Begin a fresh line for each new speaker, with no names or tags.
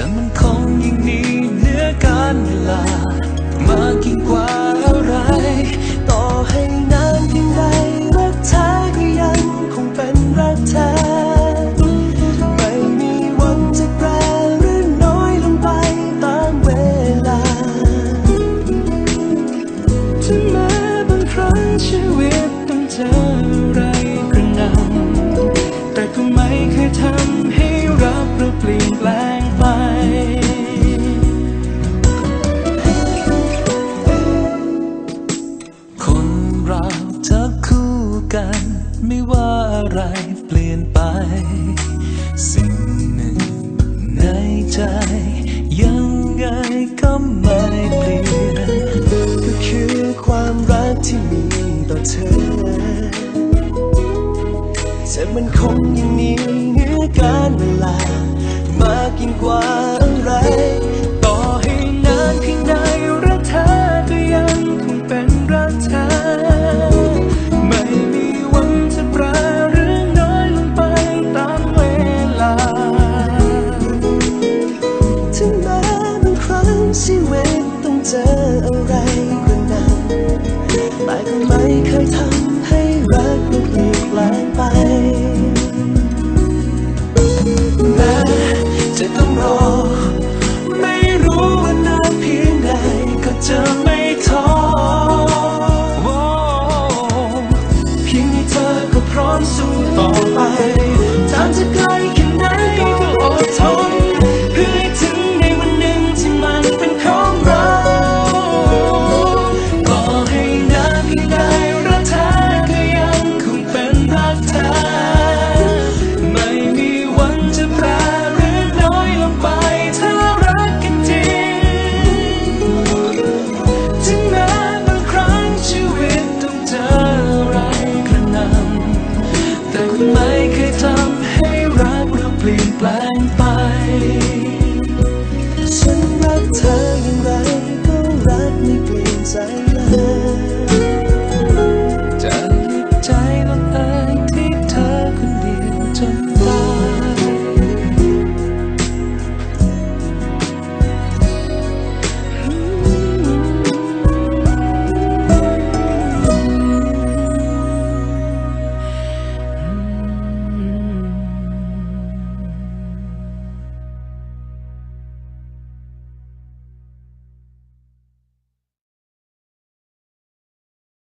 จะมันคงยิ่งนีเหนือการเวลามากยิ่งกว่า
กัน ไม่ว่า
อะไรเปลี่ยนไป สิ่งหนึ่งในใจ ยังไงก็ไม่เปลี่ยน
ก็คือความรักที่มีต่อเธอเธอมั
นคงยัง
นี้เนื้
อการเวลามากยิ่งกว่า